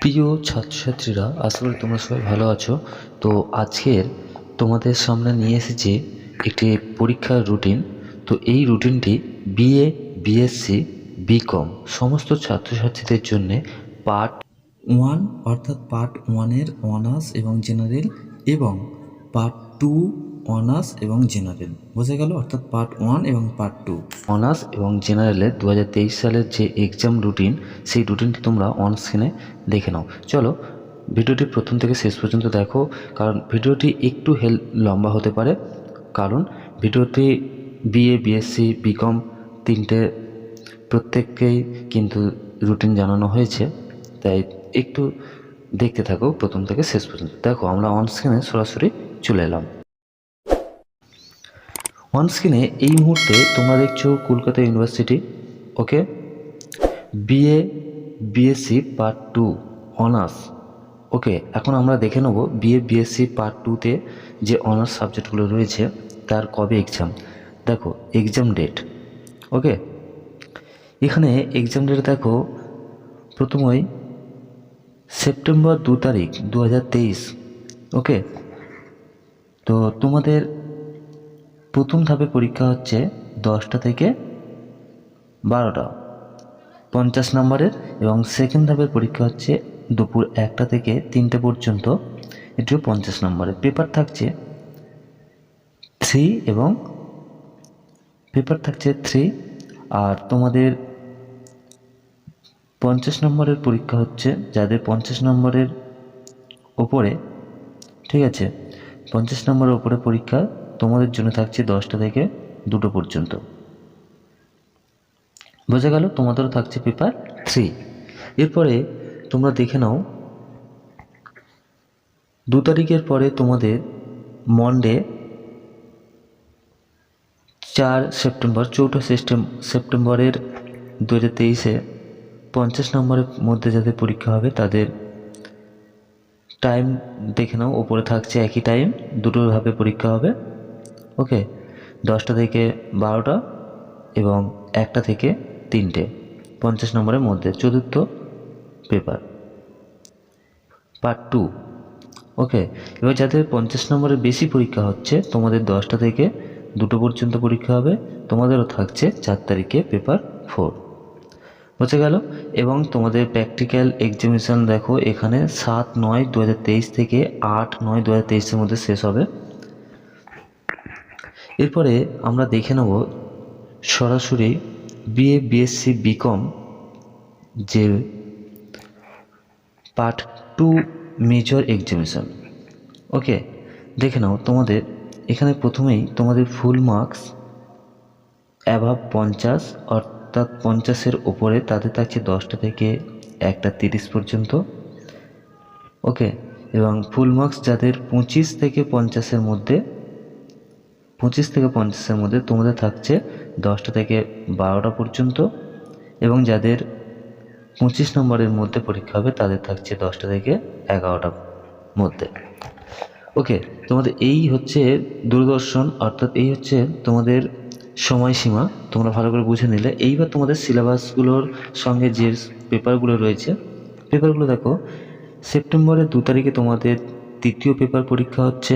প্রিয় ছাত্রছাত্রীরা, আশা করি তোমরা সবাই ভালো আছো। তো আজকের তোমাদের সামনে নিয়ে এসেছি একটি পরীক্ষার রুটিন। তো এই রুটিনটি বিএ বিএসসি বিকম সমস্ত ছাত্রছাত্রীদের জন্যে পার্ট ওয়ান অর্থাৎ পার্ট ওয়ানের অনার্স এবং জেনারেল এবং পার্ট টু অনার্স এবং জেনারেল। বোঝা গেল, অর্থাৎ পার্ট ওয়ান এবং পার্ট টু অনার্স এবং জেনারেলের দু হাজার তেইশ সালের যে এক্সাম রুটিন সেই রুটিনটি তোমরা অন স্ক্রিনে দেখে নাও। চলো, ভিডিওটি প্রথম থেকে শেষ পর্যন্ত দেখো, কারণ ভিডিওটি একটু হেল, লম্বা হতে পারে। কারণ ভিডিওটি বিএ বিএসসি বিকম তিনটে, প্রত্যেককেই কিন্তু রুটিন জানানো হয়েছে। তাই একটু দেখতে থাকো প্রথম থেকে শেষ পর্যন্ত। দেখো, আমরা অন স্ক্রিনে সরাসরি চলে এলাম। অন স্ক্রিনে এই মুহূর্তে তোমরা দেখছ Kolkata university okay BA BSc part two honours okay এখন আমরা দেখে নেব বিএ বিএসসি পার্ট টুতে যে অনার্স সাবজেক্টগুলো রয়েছে, তার কবে এক্সাম দেখো এক্সাম ডেট ওকে এখানে এক্সাম ডেট দেখো, প্রথমই সেপ্টেম্বর দু তারিখ, দু হাজার তেইশ ওকে তো তোমাদের প্রথম ধাপে পরীক্ষা হচ্ছে দশটা থেকে বারোটা, পঞ্চাশ নম্বরের এবং সেকেন্ড ধাপের পরীক্ষা হচ্ছে দুপুর একটা থেকে তিনটে পর্যন্ত এটিও পঞ্চাশ নম্বরের। পেপার থাকছে থ্রি এবং পেপার থাকছে থ্রি আর তোমাদের পঞ্চাশ নম্বরের পরীক্ষা হচ্ছে যাদের পঞ্চাশ নম্বরের ওপরে, ঠিক আছে? পঞ্চাশ নম্বরের ওপরে পরীক্ষা তোমাদের জন্য থাকছে দশটা থেকে দুটো পর্যন্ত। বোঝা গেল তোমাদেরও থাকছে পেপার থ্রি। এরপরে তোমরা দেখে নাও, দু তারিখের পরে তোমাদের মন্ডে, চার সেপ্টেম্বর, চৌঠা সিস্টেম, সেপ্টেম্বরের দু হাজার তেইশে পঞ্চাশ নম্বরের মধ্যে যাদের পরীক্ষা হবে তাদের টাইম দেখে নাও, ওপরে থাকছে একই টাইম দুটোভাবে পরীক্ষা হবে। ওকে, দশটা থেকে বারোটা এবং একটা থেকে তিনটে, পঞ্চাশ নম্বরের মধ্যে চতুর্থ পেপার, পার্ট টু। ওকে, এবার যাদের পঞ্চাশ নম্বরের বেশি পরীক্ষা হচ্ছে, তোমাদের দশটা থেকে দুটো পর্যন্ত পরীক্ষা হবে, তোমাদেরও থাকছে চার তারিখে পেপার ফোর। বোঝা গেল? এবং তোমাদের প্র্যাকটিক্যাল এক্সামিনেশান দেখো, এখানে সাত নয় দু থেকে আট নয় দু হাজার মধ্যে শেষ হবে। এরপরে আমরা দেখে নেব সরাসরি বিএ, বিএসসি, বিকম যে part two major examination. Okay, দেখে নাও তোমাদের, এখানে প্রথমেই তোমাদের ফুল মার্কস অ্যাভাব পঞ্চাশ, অর্থাৎ পঞ্চাশের ওপরে তাদের থাকছে দশটা থেকে একটা তিরিশ পর্যন্ত। ওকে, এবং ফুল মার্কস যাদের পঁচিশ থেকে পঞ্চাশের মধ্যে পঁচিশ থেকে পঞ্চাশের মধ্যে তোমাদের থাকছে দশটা থেকে বারোটা পর্যন্ত এবং যাদের পঁচিশ নম্বরের মধ্যে পরীক্ষা হবে তাদের থাকছে দশটা থেকে এগারোটার মধ্যে। ওকে, তোমাদের এই হচ্ছে দূরদর্শন, অর্থাৎ এই হচ্ছে তোমাদের সময়সীমা। তোমরা ভালো করে বুঝে নিলে। এইবার তোমাদের সিলেবাসগুলোর সঙ্গে যে পেপারগুলো রয়েছে, পেপারগুলো দেখো। সেপ্টেম্বরের দু তারিখে তোমাদের তৃতীয় পেপার পরীক্ষা হচ্ছে।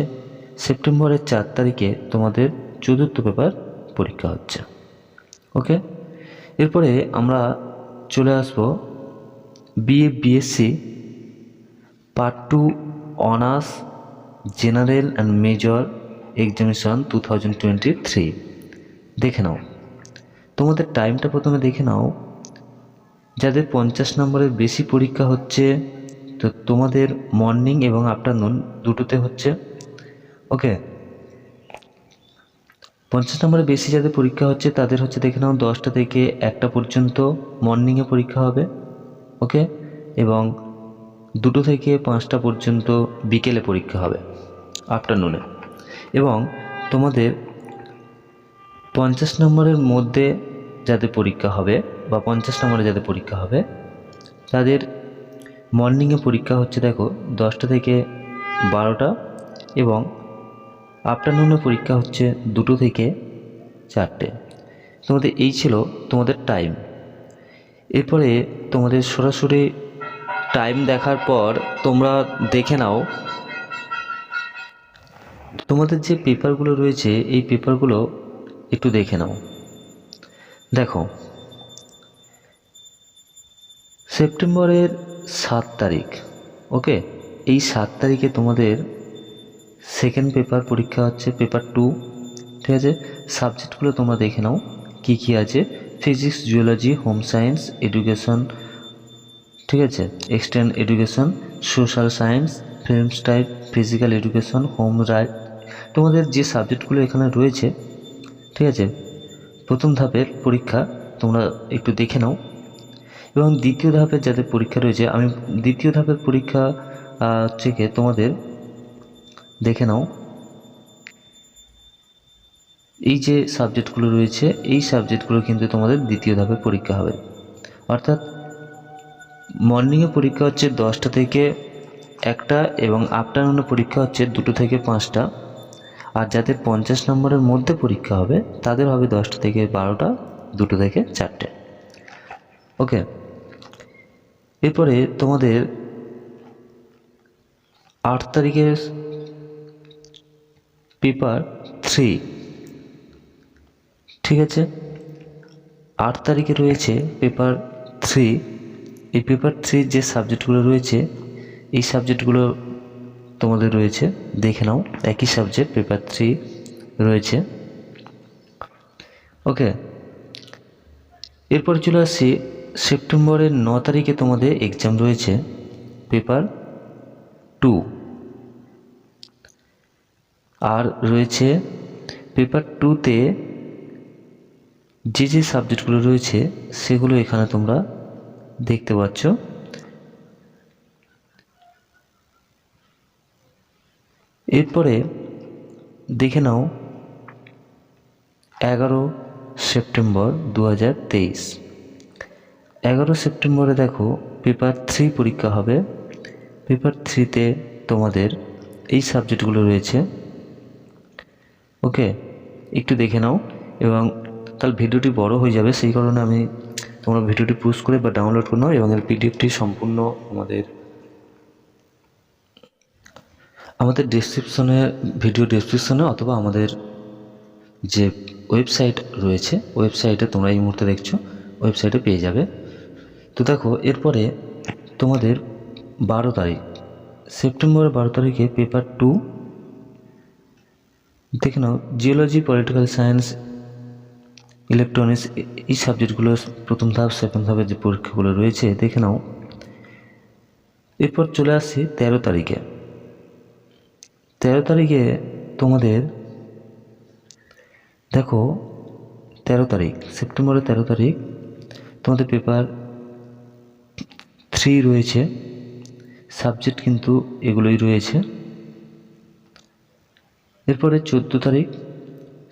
সেপ্টেম্বরের চার তারিখে তোমাদের চতুর্থ পেপার পরীক্ষা হচ্ছে। ওকে? এরপরে আমরা চলে আসব BA, BSc part two honours general and major examination two thousand twenty three. দেখে নাও। তোমাদের টাইমটা প্রথমে দেখে নাও। যাদের পঞ্চাশ নম্বরের বেশি পরীক্ষা হচ্ছে, তো তোমাদের মর্নিং এবং আফটারনুন দুটোতে হচ্ছে। ওকে পঞ্চাশ নম্বরের বেশি যাদের পরীক্ষা হচ্ছে, তাদের হচ্ছে দেখে নাও, দশটা থেকে একটা পর্যন্ত মর্নিংয়ে পরীক্ষা হবে ওকে এবং দুটো থেকে পাঁচটা পর্যন্ত বিকেলে পরীক্ষা হবে আফটারনুনে এবং তোমাদের পঞ্চাশ নম্বরের মধ্যে যাদের পরীক্ষা হবে বা পঞ্চাশ নম্বরে যাদের পরীক্ষা হবে, তাদের মর্নিংয়ে পরীক্ষা হচ্ছে দেখো, দশটা থেকে বারোটা এবং আফটারনুনে পরীক্ষা হচ্ছে দুটো থেকে চারটে। তোমাদের এই ছিল তোমাদের টাইম এরপরে তোমাদের সরাসরি টাইম দেখার পর তোমরা দেখে নাও। তোমাদের যে পেপারগুলো রয়েছে, এই পেপারগুলো একটু দেখে নাও। দেখো সেপ্টেম্বরের সাত তারিখ ওকে এই সাত তারিখে তোমাদের সেকেন্ড পেপার পরীক্ষা হচ্ছে পেপার টু ঠিক আছে? সাবজেক্টগুলো তোমরা দেখে নাও, কী কী আছে? Physics geology home science education ঠিক আছে? Extend education social science film style physical education home right তোমাদের যে সাবজেক্টগুলো এখানে রয়েছে, ঠিক আছে? প্রথম ধাপের পরীক্ষা তোমরা একটু দেখে নাও। এবং দ্বিতীয় ধাপের যাদের পরীক্ষা রয়েছে, আমি দ্বিতীয় ধাপের পরীক্ষা গিয়ে তোমাদের দেখে নাও। এই যে সাবজেক্টগুলো রয়েছে, এই সাবজেক্টগুলো কিন্তু তোমাদের দ্বিতীয় ধাপে পরীক্ষা হবে। অর্থাৎ মর্নিংয়ে পরীক্ষা হচ্ছে দশটা থেকে একটা এবং আফটারনুনে পরীক্ষা হচ্ছে দুটো থেকে পাঁচটা। আর যাদের পঞ্চাশ নম্বরের মধ্যে পরীক্ষা হবে, তাদের হবে দশটা থেকে বারোটা, দুটো থেকে চারটে। ওকে? এরপরে তোমাদের আট তারিখের পেপার থ্রি। ঠিক আছে? আট তারিখে রয়েছে পেপার থ্রি। এই পেপার থ্রির যে সাবজেক্টগুলো রয়েছে, এই সাবজেক্টগুলো তোমাদের রয়েছে। দেখে নাও, একই সাবজেক্ট পেপার থ্রি রয়েছে। ওকে। এরপর চলে আসছি সেপ্টেম্বরের ন তারিখে তোমাদের এক্সাম রয়েছে, পেপার টু। আর রয়েছে পেপার টুতে যে যে সাবজেক্টগুলো রয়েছে, সেগুলো এখানে তোমরা দেখতে পাচ্ছ। এরপরে দেখে নাও এগারো সেপ্টেম্বর দু হাজার তেইশ। এগারো সেপ্টেম্বরে দেখো পেপার থ্রি পরীক্ষা হবে। পেপার থ্রিতে তোমাদের এই সাবজেক্টগুলো রয়েছে। ওকে, একটু দেখে নাও এবং তাহলে ভিডিওটি বড় হয়ে যাবে, সেই কারণে আমি তোমরা ভিডিওটি পুশ করে বা ডাউনলোড করে নাও এবং এর পিডিএফটি সম্পূর্ণ আমাদের আমাদের ডিসক্রিপশনে ভিডিও ডিসক্রিপশনে অথবা আমাদের যে ওয়েবসাইট রয়েছে ওয়েবসাইটে তোমরা এই মুহূর্তে দেখছ ওয়েবসাইটে পেয়ে যাবে। তো দেখো, এরপরে তোমাদের বারো তারিখ সেপ্টেম্বরের বারো তারিখে পেপার টু দেখে নাও জিওলজি পলিটিক্যাল সায়েন্স ইলেকট্রনিক্স এই সাবজেক্টগুলো প্রথম ধাপ সেকেন্ড ধাপের যে পরীক্ষাগুলো রয়েছে, দেখে নাও। এরপর চলে আসছি তেরো তারিখে। তেরো তারিখে তোমাদের, দেখো, তেরো তারিখ, সেপ্টেম্বরের তেরো তারিখ, তোমাদের পেপার থ্রি রয়েছে। সাবজেক্ট কিন্তু এগুলোই রয়েছে। এরপরে চোদ্দ তারিখ,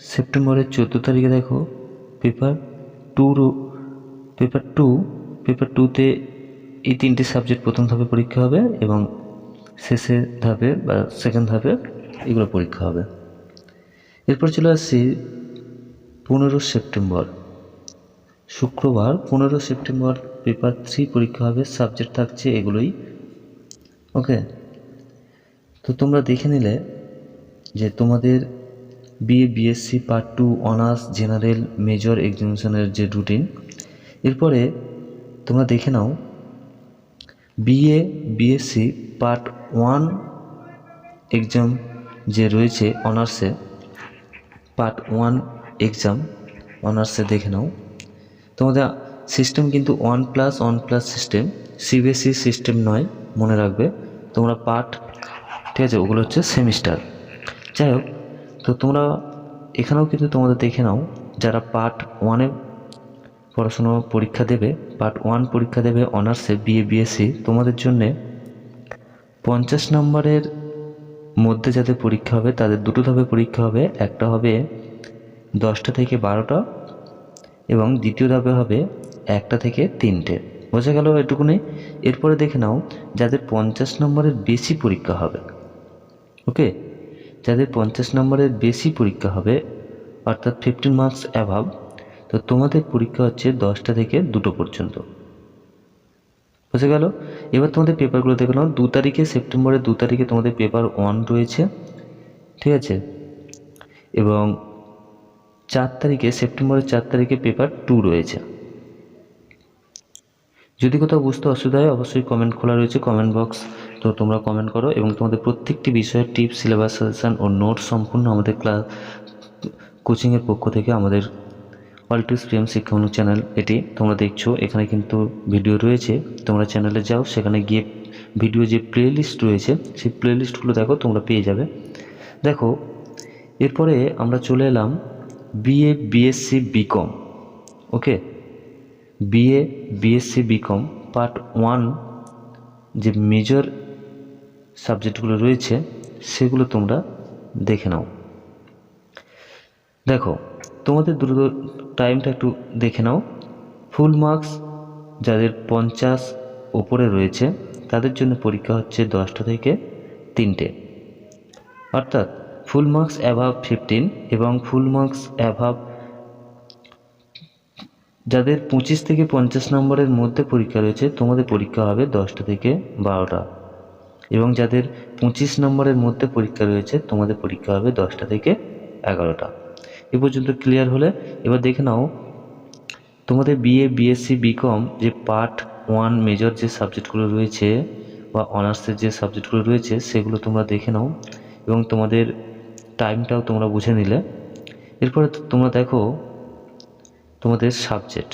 সেপ্টেম্বরের চোদ্দ তারিখে দেখো paper two paper two paper টুতে এই তিনটে সাবজেক্ট প্রথম ধাপে পরীক্ষা হবে এবং শেষের ধাপে বা সেকেন্ড ধাপে এগুলো পরীক্ষা হবে। এরপর চলে আসছি পনেরো সেপ্টেম্বর। শুক্রবার, পনেরো সেপ্টেম্বর পেপার থ্রি পরীক্ষা হবে সাবজেক্ট থাকছে এগুলোই। ওকে তো তোমরা দেখে নিলে যে তোমাদের BA BSc part two honours general major এক্সামিনেশনের যে রুটিন এরপরে তোমরা দেখে নাও BA BSc part one exam যে রয়েছে অনার্সে পার্ট ওয়ান এক্সাম অনার্সে দেখে নাও। তোমাদের সিস্টেম কিন্তু one plus one plus system CBSC system নয়, মনে রাখবে। তোমরা পার্ট ঠিক আছে, ওগুলো হচ্ছে সেমিস্টার যাই হোক, তো তোমরা এখানেও কিন্তু তোমাদের দেখে নাও, যারা পার্ট ওয়ানে পড়াশুনো পরীক্ষা দেবে পার্ট ওয়ান পরীক্ষা দেবে অনার্সে বিএ বিএসসি তোমাদের জন্যে পঞ্চাশ নম্বরের মধ্যে যাদের পরীক্ষা হবে, তাদের দুটো ধাপে পরীক্ষা হবে, একটা হবে দশটা থেকে বারোটা এবং দ্বিতীয় ধাপে হবে একটা থেকে তিনটে। বোঝা গেল এটুকুনি? এরপরে দেখে নাও, যাদের পঞ্চাশ নম্বরের বেশি পরীক্ষা হবে ওকে যাদের পঞ্চাশ নম্বরের বেশি পরীক্ষা হবে, অর্থাৎ ফিফটিন মার্কস অ্যাভাব তো তোমাদের পরীক্ষা হচ্ছে দশটা থেকে দুটো পর্যন্ত। বুঝে গেল? এবার তোমাদের পেপারগুলো দেখে নাও। দু তারিখে সেপ্টেম্বরের দু তারিখে তোমাদের পেপার ওয়ান রয়েছে, ঠিক আছে? এবং চার তারিখে সেপ্টেম্বরের চার তারিখে পেপার টু রয়েছে। যদি কোথাও বুঝতে অসুবিধা হয়, অবশ্যই কমেন্ট খোলা রয়েছে কমেন্ট বক্স তো তোমরা কমেন্ট করো এবং তোমাদের প্রত্যেকটি বিষয়ের টিপস সিলেবাস সাজেশন ও নোটস সম্পূর্ণ আমাদের ক্লাস কোচিংয়ের পক্ষ থেকে আমাদের অল টু প্রিয়াম শিক্ষামূলক চ্যানেল এটি তোমরা দেখছ। এখানে কিন্তু ভিডিও রয়েছে। তোমরা চ্যানেলে যাও, সেখানে গিয়ে ভিডিও যে প্লেলিস্ট রয়েছে, সেই প্লেলিস্টগুলো দেখো, তোমরা পেয়ে যাবে। দেখো, এরপরে আমরা চলে এলাম BA BSc BCom okay BA BSc BCom part one যে মেজর সাবজেক্টগুলো রয়েছে, সেগুলো তোমরা দেখে নাও। দেখো, তোমাদের দ্রুত টাইমটা একটু দেখে নাও। ফুল মার্কস যাদের পঞ্চাশ ওপরে রয়েছে, তাদের জন্য পরীক্ষা হচ্ছে দশটা থেকে তিনটে। অর্থাৎ ফুল মার্কস অ্যাভাব ফিফটিন এবং ফুল মার্কস অ্যাভাব যাদের পঁচিশ থেকে পঞ্চাশ নম্বরের মধ্যে পরীক্ষা রয়েছে, তোমাদের পরীক্ষা হবে দশটা থেকে বারোটা। এবং যাদের পঁচিশ নম্বরের মধ্যে পরীক্ষা রয়েছে, তোমাদের পরীক্ষা হবে দশটা থেকে এগারোটা। এ পর্যন্ত ক্লিয়ার হলে? এবার দেখে নাও, তোমাদের বিএ বিএসসি বিকম যে পার্ট ওয়ান মেজর যে সাবজেক্টগুলো রয়েছে বা অনার্সের যে সাবজেক্টগুলো রয়েছে, সেগুলো তোমরা দেখে নাও এবং তোমাদের টাইমটাও তোমরা বুঝে নিলে। এরপরে তোমরা দেখো তোমাদের subject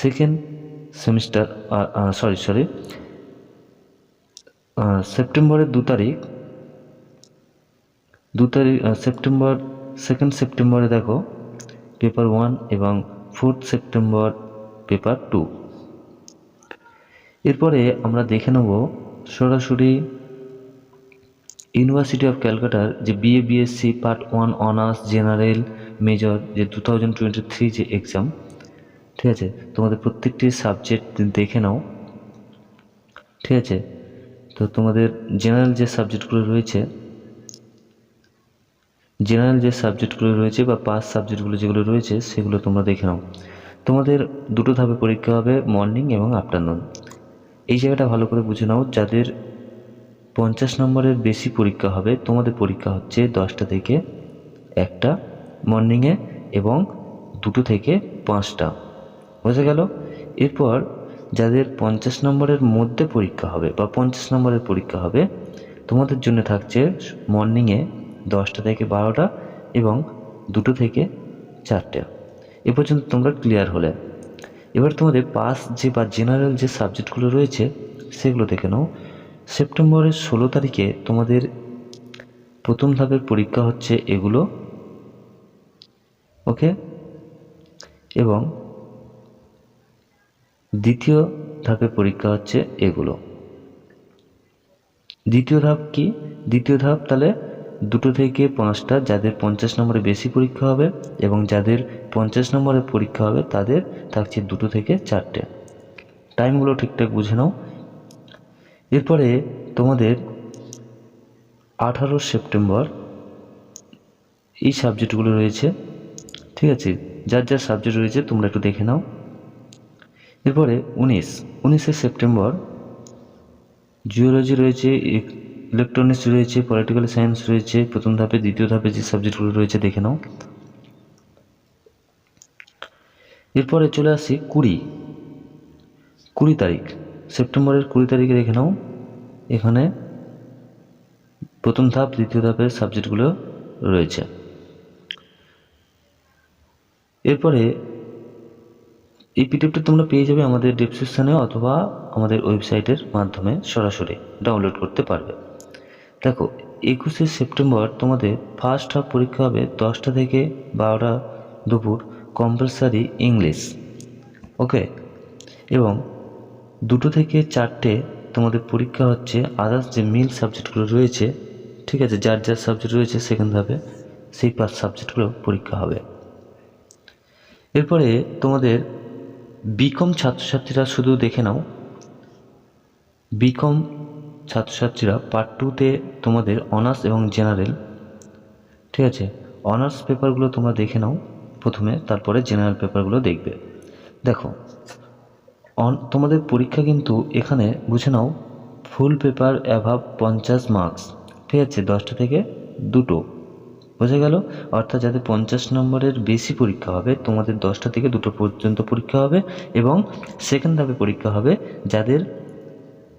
second semester sorry sorry সেপ্টেম্বরের দু তারিখ। দু তারিখ সেপ্টেম্বর সেকেন্ড সেপ্টেম্বরে দেখো পেপার ওয়ান এবং ফোর্থ সেপ্টেম্বর পেপার টু এরপরে আমরা দেখে নেব সরাসরি ইউনিভার্সিটি অফ ক্যালকাটার যে BA BSc part one honours general major যে টু থাউজেন্ড টোয়েন্টি থ্রি যে এক্সাম ঠিক আছে? তোমাদের প্রত্যেকটি সাবজেক্ট দেখে নাও। ঠিক আছে? তো তোমাদের জেনারেল যে সাবজেক্টগুলো রয়েছে জেনারেল যে সাবজেক্টগুলো রয়েছে বা পাস সাবজেক্টগুলো যেগুলো রয়েছে, সেগুলো তোমরা দেখে নাও। তোমাদের দুটো ধাপে পরীক্ষা হবে মর্নিং এবং আফটারনুন এই জায়গাটা ভালো করে বুঝে নাও, যাদের পঞ্চাশ নম্বরের বেশি পরীক্ষা হবে, তোমাদের পরীক্ষা হচ্ছে দশটা থেকে একটা মর্নিংয়ে এবং দুটো থেকে পাঁচটা। বোঝা গেল? এরপর যাদের পঞ্চাশ নম্বরের মধ্যে পরীক্ষা হবে বা পঞ্চাশ নম্বরের পরীক্ষা হবে, তোমাদের জন্য থাকছে মর্নিংয়ে দশটা থেকে বারোটা এবং দুটো থেকে চারটে। এ পর্যন্ত তোমরা ক্লিয়ার হলে। এবার তোমাদের পাস যে বা জেনারেল যে সাবজেক্টগুলো রয়েছে, সেগুলো দেখে নাও। সেপ্টেম্বরের ষোলো তারিখে তোমাদের প্রথম ধাপের পরীক্ষা হচ্ছে এগুলো। ওকে এবং দ্বিতীয় ধাপের পরীক্ষা হচ্ছে এগুলো। দ্বিতীয় ধাপ কি? দ্বিতীয় ধাপ তাহলে দুটো থেকে পাঁচটা যাদের পঞ্চাশ নম্বরে বেশি পরীক্ষা হবে এবং যাদের পঞ্চাশ নম্বরে পরীক্ষা হবে তাদের থাকছে দুটো থেকে চারটে। টাইমগুলো ঠিকঠাক বুঝে নাও। এরপরে তোমাদের আঠারো সেপ্টেম্বর এই সাবজেক্টগুলো রয়েছে। ঠিক আছে? যার যার সাবজেক্ট রয়েছে তোমরা একটু দেখে নাও। এরপরে উনিশ, উনিশে সেপ্টেম্বর জিওলজি রয়েছে ইলেকট্রনিক্স রয়েছে পলিটিক্যাল সায়েন্স রয়েছে, প্রথম ধাপে, দ্বিতীয় ধাপে যে সাবজেক্টগুলো রয়েছে দেখে নাও। এরপরে চলে আসি কুড়ি কুড়ি তারিখ, সেপ্টেম্বরের কুড়ি তারিখে দেখে নাও, এখানে প্রথম ধাপ, দ্বিতীয় ধাপের সাবজেক্টগুলো রয়েছে। এরপরে এই পিডিএফটা তোমরা পেয়ে যাবে আমাদের ডিসক্রিপশানে অথবা আমাদের ওয়েবসাইটের মাধ্যমে সরাসরি ডাউনলোড করতে পারবে। দেখো, একুশে সেপ্টেম্বর তোমাদের ফার্স্ট হাফ পরীক্ষা হবে দশটা থেকে বারোটা দুপুর কম্পালসারি ইংলিশ ওকে এবং দুটো থেকে চারটে তোমাদের পরীক্ষা হচ্ছে আদার্স যে মিল সাবজেক্টগুলো রয়েছে, ঠিক আছে, যার যার সাবজেক্ট রয়েছে সেকেন্ড ধাপে সেই পাঁচ সাবজেক্টগুলো পরীক্ষা হবে। এরপরে তোমাদের বিকম ছাত্রছাত্রীরা শুধু দেখে নাও। বিকম ছাত্রছাত্রীরা পার্ট টুতে তোমাদের অনার্স এবং জেনারেল ঠিক আছে? অনার্স পেপারগুলো তোমরা দেখে নাও প্রথমে, তারপরে জেনারেল পেপারগুলো দেখবে। দেখো তোমাদের পরীক্ষা কিন্তু এখানে বুঝে নাও ফুল পেপার অ্যাভাব পঞ্চাশ মার্কস ঠিক আছে? দশটা থেকে দুটো। বোঝা গেল? অর্থাৎ যাদের পঞ্চাশ নম্বরের বেশি পরীক্ষা হবে, তোমাদের দশটা থেকে দুটো পর্যন্ত পরীক্ষা হবে এবং সেকেন্ড ধাপে পরীক্ষা হবে যাদের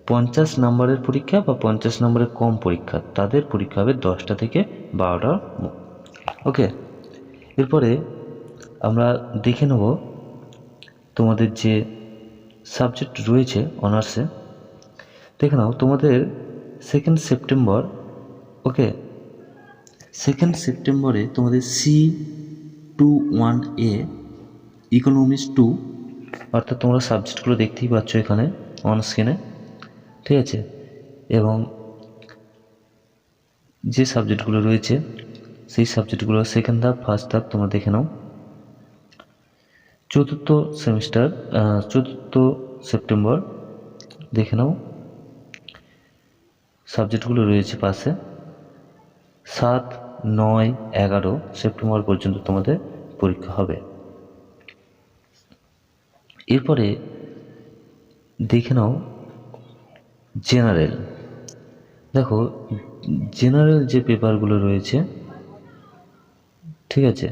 পঞ্চাশ নম্বরের পরীক্ষা বা পঞ্চাশ নম্বরের কম পরীক্ষা, তাদের পরীক্ষা হবে দশটা থেকে বারোটা ওকে এরপরে আমরা দেখে নেব তোমাদের যে সাবজেক্ট রয়েছে অনার্সে দেখে নাও, তোমাদের সেকেন্ড সেপ্টেম্বর ওকে সেকেন্ড সেপ্টেম্বরে তোমাদের C two one A economics two অর্থাৎ তোমরা সাবজেক্টগুলো দেখতেই পাচ্ছ এখানে অন স্ক্রিনে ঠিক আছে? এবং যে সাবজেক্টগুলো রয়েছে, সেই সাবজেক্টগুলো সেকেন্ড ধাপ ফার্স্ট ধাপ তোমরা দেখে নাও। চতুর্থ সেমিস্টার চতুর্থ সেপ্টেম্বর দেখে নাও। সাবজেক্টগুলো রয়েছে পাশে। সাত, নয়, এগারো সেপ্টেম্বর পর্যন্ত তোমাদের পরীক্ষা হবে। এরপরে দেখে নাও জেনারেল। দেখো, জেনারেল যে পেপারগুলো রয়েছে, ঠিক আছে?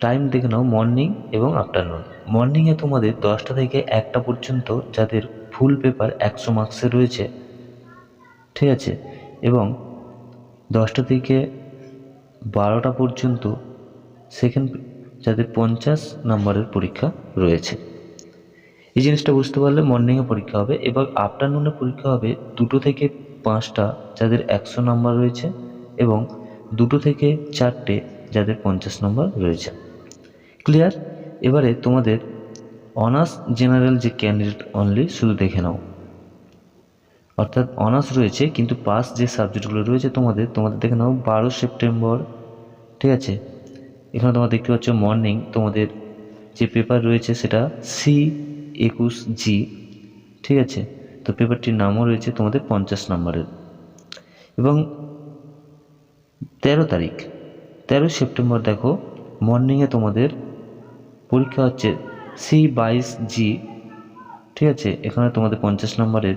টাইম দেখে নাও মর্নিং এবং আফটারনুন। মর্নিংয়ে তোমাদের দশটা থেকে একটা পর্যন্ত যাদের ফুল পেপার একশো মার্কসের রয়েছে, ঠিক আছে? এবং দশটা থেকে বারোটা পর্যন্ত সেকেন্ড যাদের পঞ্চাশ নম্বরের পরীক্ষা রয়েছে। এই জিনিসটা বুঝতে পারলে মর্নিংয়ে পরীক্ষা হবে এবার আফটারনুনে পরীক্ষা হবে দুটো থেকে পাঁচটা যাদের একশো নম্বর রয়েছে এবং দুটো থেকে চারটে যাদের পঞ্চাশ নম্বর রয়েছে। ক্লিয়ার এবারে তোমাদের অনার্স জেনারেল যে ক্যান্ডিডেট অনলি শুধু দেখে নাও। অর্থাৎ অনার্স রয়েছে, কিন্তু পাস যে সাবজেক্টগুলো রয়েছে তোমাদের তোমাদের দেখে নাও বারো সেপ্টেম্বর ঠিক আছে? এখানে তোমরা দেখতে পাচ্ছ মর্নিং তোমাদের যে পেপার রয়েছে সেটা সি একুশ জি ঠিক আছে? তো পেপারটির নামও রয়েছে তোমাদের পঞ্চাশ নম্বরের। এবং তেরো তারিখ, তেরো সেপ্টেম্বর দেখো মর্নিংয়ে তোমাদের পরীক্ষা হচ্ছে সি বাইশ জি ঠিক আছে? এখানে তোমাদের পঞ্চাশ নম্বরের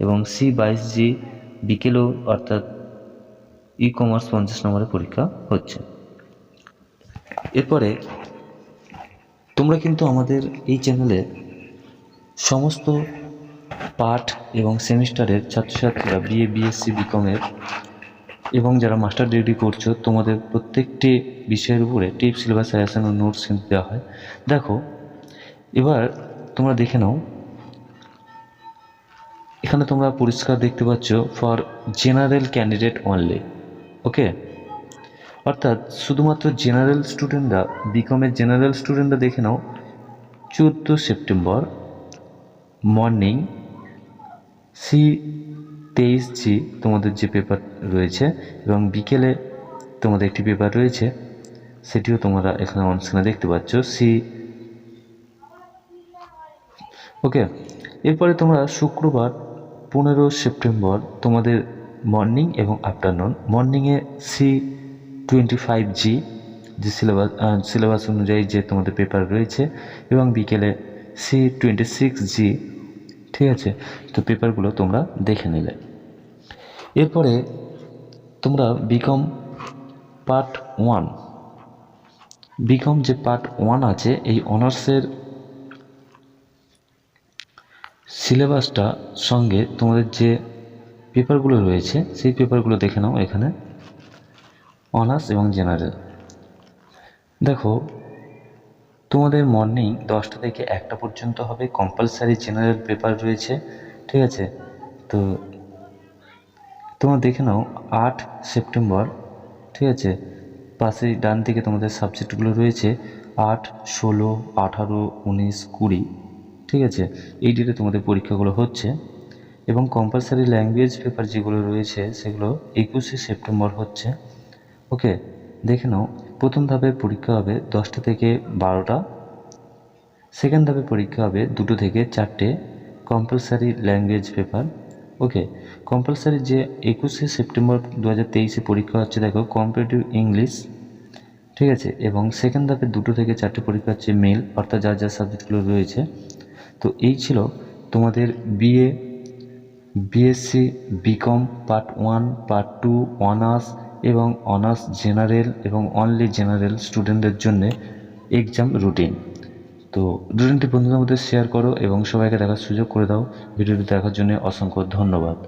এবং সি বাইশ জি বিকেলেও অর্থাৎ ই কমার্স পঞ্চাশ নম্বরের পরীক্ষা হচ্ছে। এরপরে তোমরা কিন্তু আমাদের এই চ্যানেলে সমস্ত পাঠ এবং সেমিস্টারের ছাত্রছাত্রীরা বিএ বিএসসি বিকমের এবং যারা মাস্টার ডিগ্রি করছ, তোমাদের প্রত্যেকটি বিষয়ের উপরে টিপ সিলেবাস সাজেশন ও নোটস কিন্তু দেওয়া হয়। দেখো, এবার তোমরা দেখে নাও এখানে তোমরা পরিষ্কার দেখতে পাচ্ছ for general candidate only okay অর্থাৎ শুধুমাত্র জেনারেল স্টুডেন্টরা বিকমের জেনারেল স্টুডেন্টরা দেখে নাও, চোদ্দ সেপ্টেম্বর মর্নিং সি তেইশ জি তোমাদের যে পেপার রয়েছে এবং বিকেলে তোমাদের একটি পেপার রয়েছে, সেটিও তোমরা এখানে অনস্ক্রিনে দেখতে পাচ্ছ, সি ওকে এরপরে তোমরা শুক্রবার পনেরো সেপ্টেম্বর তোমাদের মর্নিং এবং আফটারনুন মর্নিংয়ে সি টোয়েন্টি ফাইভ জি যে সিলেবাস সিলেবাস অনুযায়ী যে তোমাদের পেপার রয়েছে, এবং বিকেলে সি টোয়েন্টি সিক্স জি ঠিক আছে? তো পেপারগুলো তোমরা দেখে নিলে। এরপরে তোমরা বিকম পার্ট ওয়ান বিকম যে পার্ট ওয়ান আছে, এই অনার্সের সিলেবাসটা সঙ্গে তোমাদের যে পেপারগুলো রয়েছে, সেই পেপারগুলো দেখে নাও এখানে। অনার্স এবং জেনারেল। দেখো, তোমাদের মর্নিং দশটা থেকে একটা পর্যন্ত হবে, কম্পালসারি জেনারেল পেপার রয়েছে, ঠিক আছে? তো তোমরা দেখে নাও, আট সেপ্টেম্বর, ঠিক আছে? পাশেই ডান দিকে তোমাদের সাবজেক্টগুলো রয়েছে, আট, ষোলো, আঠারো, উনিশ, কুড়ি। ঠিক আছে? এই ডেটে তোমাদের পরীক্ষাগুলো হচ্ছে এবং কম্পালসারি ল্যাঙ্গুয়েজ পেপার যেগুলো রয়েছে সেগুলো একুশে সেপ্টেম্বর হচ্ছে। ওকে দেখে নাও। প্রথম ধাপের পরীক্ষা হবে দশটা থেকে বারোটা। সেকেন্ড ধাপে পরীক্ষা হবে দুটো থেকে চারটে compulsory language paper okay compulsory যে একুশে সেপ্টেম্বর দু হাজার তেইশে পরীক্ষা হচ্ছে, দেখো কম্পারেটিভ ইংলিশ ঠিক আছে? এবং সেকেন্ড ধাপে দুটো থেকে চারটে পরীক্ষা হচ্ছে মেল অর্থাৎ যার যার সাবজেক্টগুলো রয়েছে। তো এই ছিল তোমাদের BA, BSc, BCom, part one, part two, honours এবং অনার্স জেনারেল এবং অনলি জেনারেল স্টুডেন্টদের জন্য এক্সাম রুটিন। তো রুটিনটি বন্ধুদের মধ্যে শেয়ার করো এবং সবাইকে দেখার সুযোগ করে দাও। ভিডিওটি দেখার জন্য অসংখ্য ধন্যবাদ।